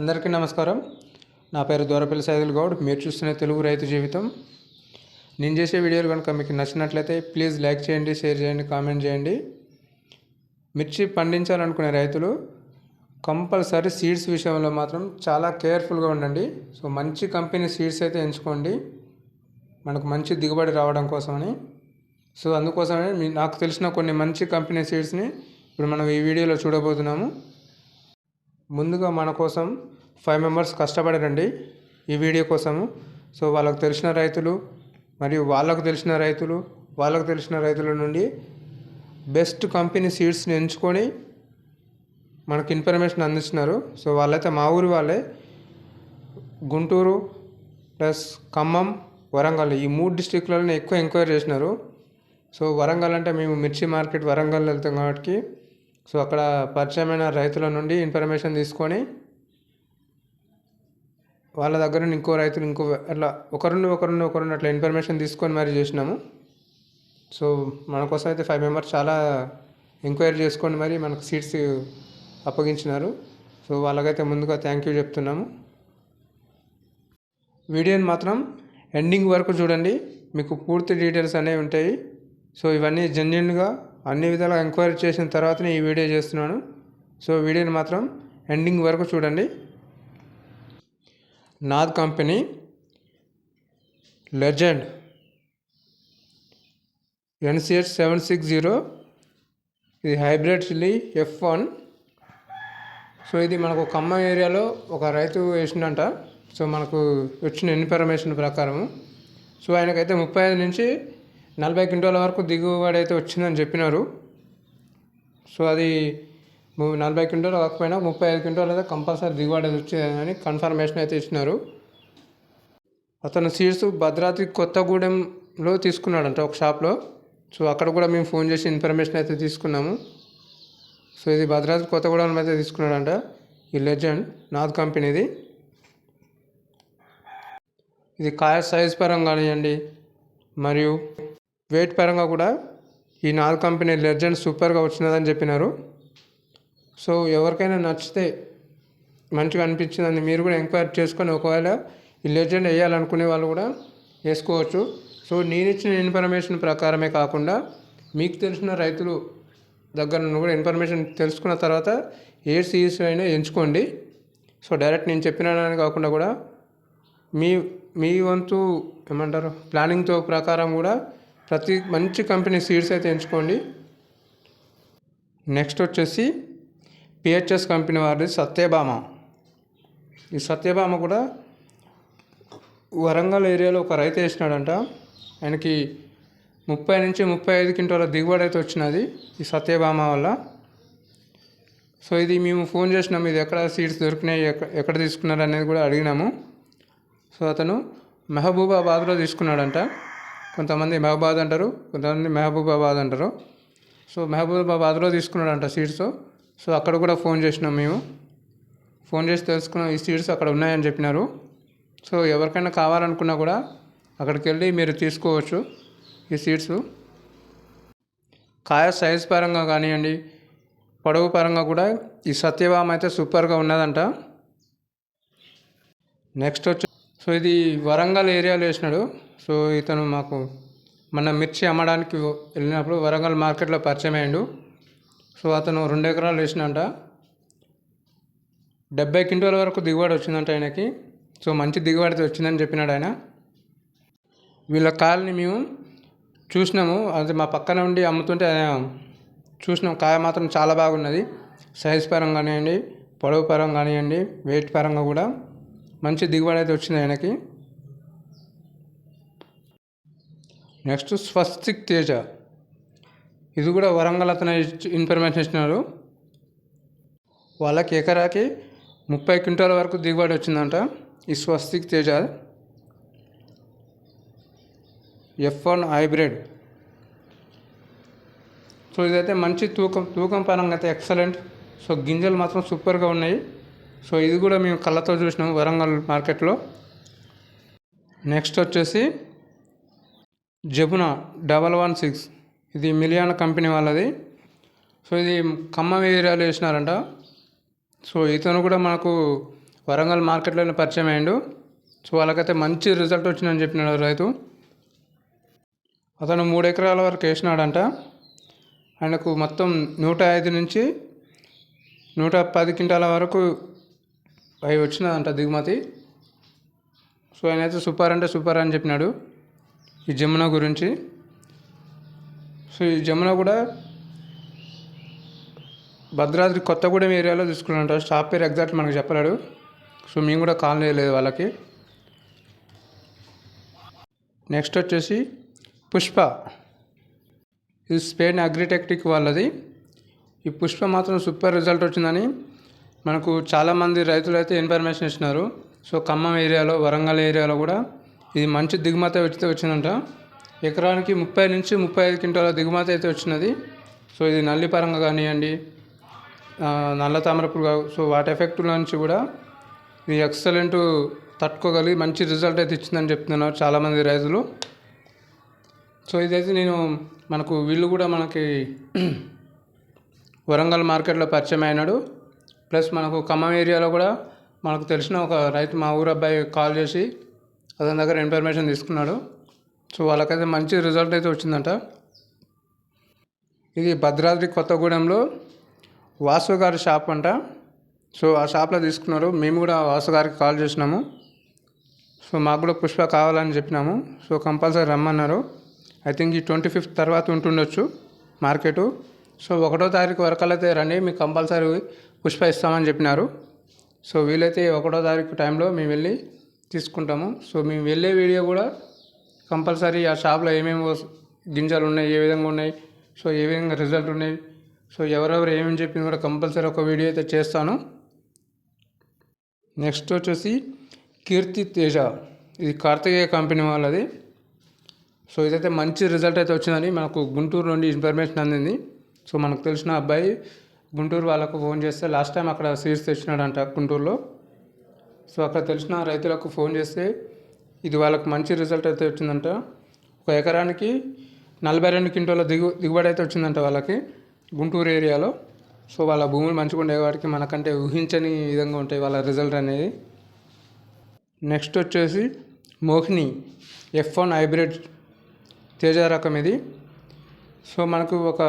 అందరికీ నమస్కారం. నా పేరు దూరపల్లి సైదుల్ గౌడ్. మీరు చూస్తున్న తెలుగు రైతు జీవితం. నేను చేసే వీడియోలు కనుక మీకు నచ్చినట్లయితే ప్లీజ్ లైక్ చేయండి షేర్ చేయండి కామెంట్ చేయండి. మిర్చి పండించాలనుకునే రైతులు కంపల్సరీ సీడ్స్ విషయంలో మాత్రం చాలా కేర్ఫుల్గా ఉండండి. సో మంచి కంపెనీ సీడ్స్ అయితే ఎంచుకోండి. మనకు మంచి దిగుబడి రావడం కోసమని. సో అందుకోసమే మీ నాకు తెలిసిన కొన్ని మంచి కంపెనీ సీడ్స్ని ఇప్పుడు మనం ఈ వీడియోలో చూడబోతున్నాము. ముందుగా మన కోసం ఫైవ్ మెంబర్స్ కష్టపడారండి ఈ వీడియో కోసము. సో వాళ్ళకు తెలిసిన రైతులు మరియు వాళ్ళకు తెలిసిన రైతులు వాళ్ళకు తెలిసిన రైతుల నుండి బెస్ట్ కంపెనీ సీడ్స్ని ఎంచుకొని మనకు ఇన్ఫర్మేషన్ అందిస్తున్నారు. సో వాళ్ళైతే మా ఊరి వాళ్ళే. గుంటూరు ప్లస్ ఖమ్మం వరంగల్ ఈ మూడు డిస్టిక్లలోనే ఎక్కువ ఎంక్వైరీ చేసినారు. సో వరంగల్ అంటే మేము మిర్చి మార్కెట్ వరంగల్ వెళ్తాం కాబట్టి సో అక్కడ పరిచయమైన రైతుల నుండి ఇన్ఫర్మేషన్ తీసుకొని వాళ్ళ దగ్గర నుండి ఇంకో రైతులు ఇంకో అట్లా ఒకరిని ఒకరిని ఒకరిని అట్లా ఇన్ఫర్మేషన్ తీసుకొని మరి చేసినాము. సో మన కోసం అయితే ఫైవ్ మెంబర్స్ చాలా ఎంక్వైరీ చేసుకొని మరి మనకు సీట్స్ అప్పగించినారు. సో వాళ్ళకైతే ముందుగా థ్యాంక్ యూ చెప్తున్నాము. వీడియోని మాత్రం ఎండింగ్ వరకు చూడండి. మీకు పూర్తి డీటెయిల్స్ అనేవి ఉంటాయి. సో ఇవన్నీ జెన్యున్గా అన్ని విధాలుగా ఎంక్వైరీ చేసిన తర్వాతనే ఈ వీడియో చేస్తున్నాను. సో వీడియోని మాత్రం ఎండింగ్ వరకు చూడండి. Nath company legend NCH seven six zero. ఇది hybrid chilli F one. So ఇది మనకు ఖమ్మం ఏరియాలో ఒక రైతు వేసిందంట సో మనకు వచ్చిన ఇన్ఫర్మేషన్ ప్రకారము. సో ఆయనకైతే ముప్పై ఐదు నుంచి నలభై క్వింటాల వరకు దిగుబడి అయితే వచ్చిందని చెప్పినారు. సో అది నలభై క్వింటాలు కాకపోయినా ముప్పై ఐదు క్వింటాలు అయితే కంపల్సరీ దిగుబడి అయితే వచ్చిందని కన్ఫర్మేషన్ అయితే ఇచ్చినారు. అతను సీడ్స్ భద్రాద్రి కొత్తగూడెంలో తీసుకున్నాడంట ఒక షాప్లో. సో అక్కడ కూడా మేము ఫోన్ చేసి ఇన్ఫర్మేషన్ అయితే తీసుకున్నాము. సో ఇది భద్రాద్రి కొత్తగూడెం అయితే తీసుకున్నాడంట. ఈ లెజెండ్ నాథ్ కంపెనీది ఇది. కాయ సైజ్ పరంగా కానివ్వండి మరియు వెయిట్ పరంగా కూడా ఈ నాలుగు కంపెనీ లెజెండ్ సూపర్గా వచ్చినదని చెప్పినారు. సో ఎవరికైనా నచ్చితే మంచిగా అనిపించిందని మీరు కూడా ఎంక్వైరీ చేసుకొని ఒకవేళ ఈ లెజెండ్ వేయాలనుకునే వాళ్ళు కూడా వేసుకోవచ్చు. సో నేను ఇచ్చిన ఇన్ఫర్మేషన్ ప్రకారమే కాకుండా మీకు తెలిసిన రైతులు దగ్గర నుండి కూడా ఇన్ఫర్మేషన్ తెలుసుకున్న తర్వాత ఏ సీడ్స్ అయినా ఎంచుకోండి. సో డైరెక్ట్ నేను చెప్పినానని కాకుండా కూడా మీ మీ వంతు ఏమంటారు ప్లానింగ్తో ప్రకారం కూడా ప్రతి మంచి కంపెనీ సీడ్స్ అయితే ఎంచుకోండి. నెక్స్ట్ వచ్చేసి పిహెచ్ఎస్ కంపెనీ వారిది సత్యభామ. ఈ సత్యభామ కూడా వరంగల్ ఏరియాలో ఒక రైతు వేసినాడంట. ఆయనకి ముప్పై నుంచి ముప్పై ఐదు క్వింటాల దిగుబడి అయితే వచ్చినది ఈ సత్యభామ వల్ల. సో ఇది మేము ఫోన్ చేసినాము ఇది ఎక్కడ సీడ్స్ దొరికినాయి ఎక్కడ ఎక్కడ తీసుకున్నారు? అనేది కూడా అడిగినాము. సో అతను మెహబూబాబాద్లో తీసుకున్నాడంట. కొంతమంది మహబూబాద్ అంటారు కొంతమంది మహబూబాబాద్ అంటారు. సో మహబూబాబాద్లో తీసుకున్నాడంట సీడ్స్ సో అక్కడ కూడా ఫోన్ చేసినాం మేము. ఫోన్ చేసి తెలుసుకున్నాం ఈ సీడ్స్ అక్కడ ఉన్నాయని చెప్పినారు. సో ఎవరికైనా కావాలనుకున్నా కూడా అక్కడికి వెళ్ళి మీరు తీసుకోవచ్చు ఈ సీడ్స్ కాయ సైజ్ పరంగా కానివ్వండి పొడవు పరంగా కూడా ఈ సత్యభామ అయితే సూపర్గా ఉన్నదంట. నెక్స్ట్ వచ్చి సో ఇది వరంగల్ ఏరియాలో వేసినాడు. సో ఇతను మాకు మన మిర్చి అమ్మడానికి వెళ్ళినప్పుడు వరంగల్ మార్కెట్లో పరిచయం అయ్యిండు. సో అతను రెండు ఎకరాలు వేసినంట. డెబ్బై క్వింటాల వరకు దిగుబడి వచ్చిందంట ఆయనకి. సో మంచి దిగుబడి అయితే వచ్చిందని చెప్పినాడు ఆయన. వీళ్ళ కాయల్ని మేము చూసినాము. అది మా పక్కన ఉండి అమ్ముతుంటే ఆయన చూసినాం. కాయ మాత్రం చాలా బాగున్నది. సైజ్ పరంగా కానివ్వండి పొడవు పరంగా కానివ్వండి వెయిట్ పరంగా కూడా మంచి దిగుబడి అయితే వచ్చింది ఆయనకి. నెక్స్ట్ స్వస్తిక్ తేజ. ఇది కూడా వరంగల్ అతను ఇన్ఫర్మేషన్ ఇచ్చినారు. వాళ్ళకి ఎకరాకి ముప్పై క్వింటాల వరకు దిగుబడి వచ్చిందంట ఈ Swastik Teja. F one hybrid so ఇదైతే మంచి తూకం తూకం పరంగా అయితే ఎక్సలెంట్ సో గింజలు మాత్రం సూపర్గా ఉన్నాయి. సో ఇది కూడా మేము కళ్ళతో చూసినాం వరంగల్ మార్కెట్లో. నెక్స్ట్ వచ్చేసి జమున డబల్ వన్ సిక్స్. ఇది మిలియాన కంపెనీ వాళ్ళది. సో ఇది ఖమ్మం ఏరియాలో వేసినారంట. సో ఇతను కూడా మనకు వరంగల్ మార్కెట్లోనే పరిచయం అయ్యిండు. సో వాళ్ళకైతే మంచి రిజల్ట్ వచ్చిందని చెప్పినాడు రైతు. అతను మూడు ఎకరాల వరకు వేసినాడంట. ఆయనకు మొత్తం నూట ఐదు నుంచి నూట పది క్వింటాల వరకు అవి వచ్చినదంట దిగుమతి. సో ఆయన అయితే సూపర్ అంటే సూపర్ అని చెప్పినాడు. ఈ జమున గురించి. సో ఈ జమున కూడా భద్రాద్రి కొత్తగూడెం ఏరియాలో తీసుకున్నాంట షాప్ పేరు ఎగ్జాక్ట్ మనకు చెప్పలేడు. సో మేము కూడా కాల్ చేయలేదు వాళ్ళకి. నెక్స్ట్ వచ్చేసి పుష్ప. ఇది స్పెయిన్ అగ్రిటెక్టిక్ వాళ్ళది. ఈ పుష్ప మాత్రం సూపర్ రిజల్ట్ వచ్చిందని మనకు చాలామంది రైతులు అయితే ఇన్ఫర్మేషన్ ఇచ్చినారు సో ఖమ్మం ఏరియాలో వరంగల్ ఏరియాలో కూడా ఇది మంచి దిగుమతి వచ్చితే వచ్చిందంట. ఎకరానికి ముప్పై నుంచి ముప్పై ఐదు క్వింటాల దిగుమతి అయితే వచ్చినది. సో ఇది నల్లి పరంగా కానివ్వండి నల్ల తామరపులు కావు సో వాటి ఎఫెక్ట్ నుంచి కూడా ఇది ఎక్సలెంట్ తట్టుకోగలిగి మంచి రిజల్ట్ అయితే ఇచ్చిందని చెప్తున్నారు చాలామంది రైతులు. సో ఇదైతే నేను మనకు వీళ్ళు కూడా మనకి వరంగల్ మార్కెట్లో పరిచయం అయినాడు. ప్లస్ మనకు ఖమ్మం ఏరియాలో కూడా మనకు తెలిసిన ఒక రైతు మా ఊరు అబ్బాయి కాల్ చేసి అతని దగ్గర ఇన్ఫర్మేషన్ తీసుకున్నాడు. సో వాళ్ళకైతే మంచి రిజల్ట్ అయితే వచ్చిందంట. ఇది భద్రాద్రి కొత్తగూడెంలో వాసు గారి షాప్ అంట. సో ఆ షాప్లో తీసుకున్నారు. మేము కూడా వాసు గారికి కాల్ చేసినాము. సో మాకు కూడా పుష్ప కావాలని చెప్పినాము. సో కంపల్సరీ రమ్మన్నారు. ఐ థింక్ ఈ ట్వంటీ ఫిఫ్త్ తర్వాత ఉంటుండొచ్చు మార్కెటు సో ఒకటో తారీఖు వరకలైతే రండి. మీకు కంపల్సరీ పుష్ప ఇస్తామని చెప్పినారు. సో వీలైతే ఒకటో తారీఖు టైంలో మేము వెళ్ళి తీసుకుంటాము. సో మేము వెళ్ళే వీడియో కూడా కంపల్సరీ ఆ షాప్లో ఏమేమి గింజలు ఉన్నాయి ఏ విధంగా ఉన్నాయి సో ఏ విధంగా రిజల్ట్ ఉన్నాయి సో ఎవరెవరు ఏమేమి చెప్పింది కూడా కంపల్సరీ ఒక వీడియో అయితే చేస్తాను. నెక్స్ట్ వచ్చేసి కీర్తి తేజ. ఇది కార్తికేయ కంపెనీ వాళ్ళది. సో ఇదైతే మంచి రిజల్ట్ అయితే వచ్చిందని మనకు గుంటూరు నుండి ఇన్ఫర్మేషన్ అందింది. సో మనకు తెలిసిన అబ్బాయి గుంటూరు వాళ్ళకు ఫోన్ చేస్తే లాస్ట్ టైం అక్కడ సీడ్స్ తెచ్చినాడంట గుంటూరులో. సో అక్కడ తెలిసిన రైతులకు ఫోన్ చేస్తే ఇది వాళ్ళకు మంచి రిజల్ట్ అయితే వచ్చిందంట. ఒక ఎకరానికి నలభై రెండు క్వింటాల దిగు దిగుబడి అయితే వచ్చిందంట వాళ్ళకి గుంటూరు ఏరియాలో. సో వాళ్ళ భూములు మంచిగా ఉండే వాటికి మనకంటే ఊహించని విధంగా ఉంటాయి వాళ్ళ రిజల్ట్ అనేది. నెక్స్ట్ వచ్చేసి Mohini F one hybrid Teja రకం ఇది. సో మనకు ఒక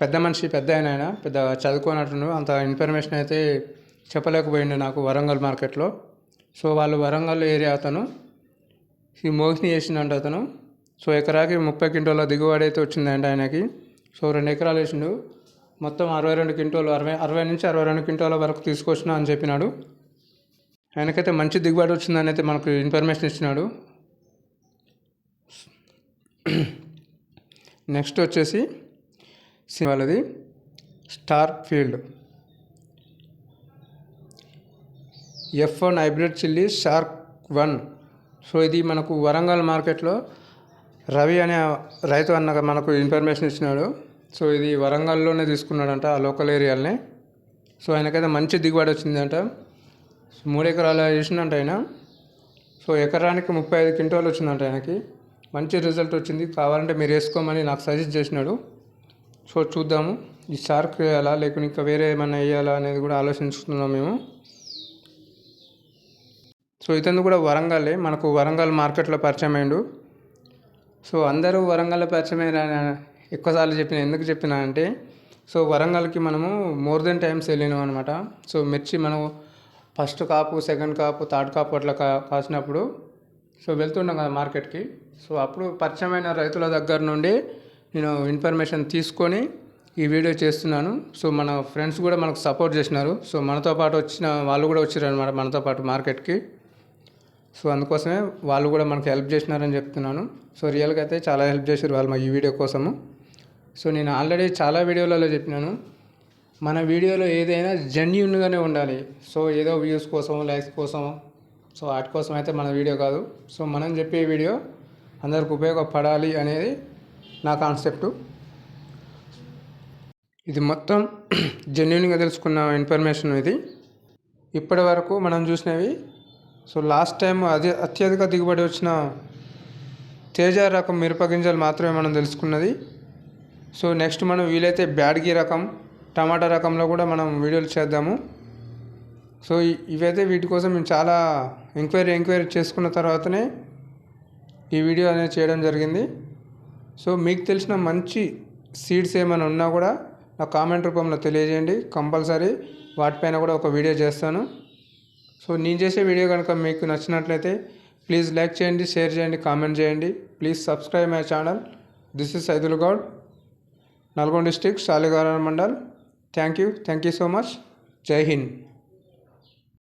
పెద్ద మనిషి పెద్ద ఆయన ఆయన పెద్ద చదువుకోనట్టు అంత ఇన్ఫర్మేషన్ అయితే చెప్పలేకపోయిండు నాకు వరంగల్ మార్కెట్లో. సో వాళ్ళు వరంగల్ ఏరియా అతను. ఈ మోహిని వేసిండంట అతను. సో ఎకరాకి ముప్పై క్వింటాల దిగుబడి అయితే వచ్చిందంట ఆయనకి. సో రెండు ఎకరాలు వేసిండు. మొత్తం అరవై రెండు క్వింటాలు అరవై అరవై నుంచి అరవై రెండు క్వింటాల వరకు తీసుకొచ్చిన అని చెప్పినాడు. ఆయనకైతే మంచి దిగుబడి వచ్చిందని అయితే మనకు ఇన్ఫర్మేషన్ ఇచ్చినాడు. నెక్స్ట్ వచ్చేసి వాళ్ళది star field. F one hybrid chilli shark one so ఇది మనకు వరంగల్ మార్కెట్లో రవి అనే రైతు అన్న మనకు ఇన్ఫర్మేషన్ ఇచ్చినాడు. సో ఇది వరంగల్లోనే తీసుకున్నాడంట ఆ లోకల్ ఏరియాలనే సో ఆయనకైతే మంచి దిగుబడి వచ్చిందంట. మూడు ఎకరాలు వేసిందంట ఆయన. సో ఎకరానికి ముప్పై ఐదు క్వింటాలు వచ్చిందంట ఆయనకి. మంచి రిజల్ట్ వచ్చింది. కావాలంటే మీరు వేసుకోమని నాకు సజెస్ట్ చేసినాడు. సో చూద్దాము. ఈ షార్క్ వేయాలా లేకుంటే ఇంకా వేరే ఏమైనా వేయాలా అనేది కూడా ఆలోచించుకున్నాం మేము. సో ఇతను కూడా వరంగల్లే మనకు వరంగల్ మార్కెట్లో పరిచయం అయిండు. సో అందరూ వరంగల్లో పరిచయం అయిన ఎక్కువసార్లు చెప్పిన ఎందుకు చెప్పిన అంటే సో వరంగల్కి మనము మోర్ దెన్ టైమ్స్ వెళ్ళినాం అనమాట సో మిర్చి మనం ఫస్ట్ కాపు సెకండ్ కాపు థర్డ్ కాపు అట్లా కా కాసినప్పుడు సో వెళ్తున్నాం కదా మార్కెట్కి. సో అప్పుడు పరిచయమైన రైతుల దగ్గర నుండి నేను ఇన్ఫర్మేషన్ తీసుకొని ఈ వీడియో చేస్తున్నాను. సో మన ఫ్రెండ్స్ కూడా మనకు సపోర్ట్ చేసినారు. సో మనతో పాటు వచ్చిన వాళ్ళు కూడా వచ్చారు అనమాట మనతో పాటు మార్కెట్కి. సో అందుకోసమే వాళ్ళు కూడా మనకు హెల్ప్ చేసినారని చెప్తున్నాను. సో రియల్గా అయితే చాలా హెల్ప్ చేశారు వాళ్ళు మా ఈ వీడియో కోసము. సో నేను ఆల్రెడీ చాలా వీడియోలలో చెప్పినాను. మన వీడియోలో ఏదైనా జెన్యున్గానే ఉండాలి. సో ఏదో వ్యూస్ కోసం లైక్స్ కోసం సో వాటి కోసం అయితే మన వీడియో కాదు. సో మనం చెప్పే వీడియో అందరికి ఉపయోగపడాలి అనేది నా కాన్సెప్టు. ఇది మొత్తం జెన్యున్గా తెలుసుకున్న ఇన్ఫర్మేషన్ ఇది. ఇప్పటి వరకు మనం చూసినవి సో లాస్ట్ టైం అదే అత్యధిక దిగుబడి వచ్చిన తేజ రకం మిరప గింజలు మాత్రమే మనం తెలుసుకున్నది. సో నెక్స్ట్ మనం వీలైతే బ్యాడ్గి రకం టమాటా రకంలో కూడా మనం వీడియోలు చేద్దాము. సో ఇవైతే వీటి కోసం మేము చాలా ఎంక్వైరీ ఎంక్వైరీ చేసుకున్న తర్వాతనే ఈ వీడియో అనేది చేయడం జరిగింది. సో మీకు తెలిసిన మంచి సీడ్స్ ఏమైనా ఉన్నా కూడా నా కామెంట్ రూపంలో తెలియజేయండి. కంపల్సరీ వాటిపైన కూడా ఒక వీడియో చేస్తాను. సో నేను చేసే వీడియో కనుక మీకు నచ్చినట్లయితే ప్లీజ్ లైక్ చేయండి షేర్ చేయండి కామెంట్ చేయండి. Please subscribe my channel. This is Saidul Goud Nalgonda district Shaligara mandal thank you thank you so much Jai Hind